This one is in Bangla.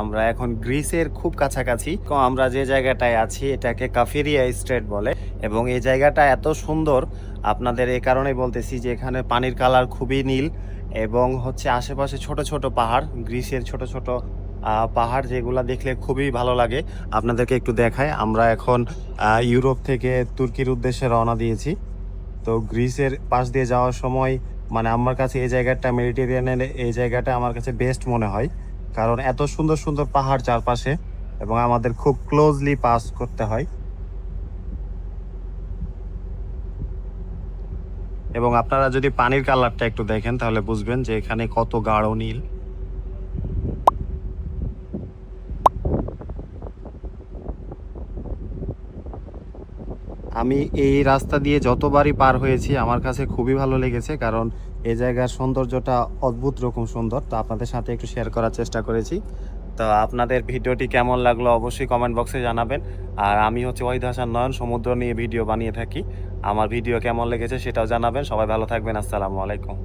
আমরা এখন গ্রিসের খুব কাছাকাছি। তো আমরা যে জায়গাটায় আছি, এটাকে কাফেরিয়া স্ট্রেট বলে। এবং এই জায়গাটা এত সুন্দর, আপনাদের এই কারণেই বলতেছি যে এখানে পানির কালার খুবই নীল এবং হচ্ছে আশেপাশে ছোট ছোট পাহাড়, গ্রিসের ছোট ছোট পাহাড় যেগুলো দেখলে খুবই ভালো লাগে। আপনাদেরকে একটু দেখায় আমরা এখন ইউরোপ থেকে তুর্কির উদ্দেশ্যে রওনা দিয়েছি। তো গ্রিসের পাশ দিয়ে যাওয়ার সময় মানে আমার কাছে এই জায়গাটা, মেডিটেরিয়ানের এই জায়গাটা আমার কাছে বেস্ট মনে হয়। কারণ এত সুন্দর সুন্দর পাহাড় চারপাশে এবং আমাদের খুব ক্লোজলি পাস করতে হয়। এবং আপনারা যদি পানির কালারটা একটু দেখেন তাহলে বুঝবেন যে এখানে কত গাঢ় নীল। আমি এই রাস্তা দিয়ে যতবারই পার হয়েছি, আমার কাছে খুবই ভালো লেগেছে, কারণ এ জায়গার সৌন্দর্যটা অদ্ভুত রকম সুন্দর। তো আপনাদের সাথে একটু শেয়ার করার চেষ্টা করেছি। তো আপনাদের ভিডিওটি কেমন লাগল অবশ্যই কমেন্ট বক্সে জানাবেন। আর আমি হচ্ছে ওয়াহিদ হাসান নয়ন, সমুদ্র নিয়ে ভিডিও বানিয়ে থাকি। আমার ভিডিও কেমন লেগেছে সেটাও জানাবেন। সবাই ভালো থাকবেন। আসসালামু আলাইকুম।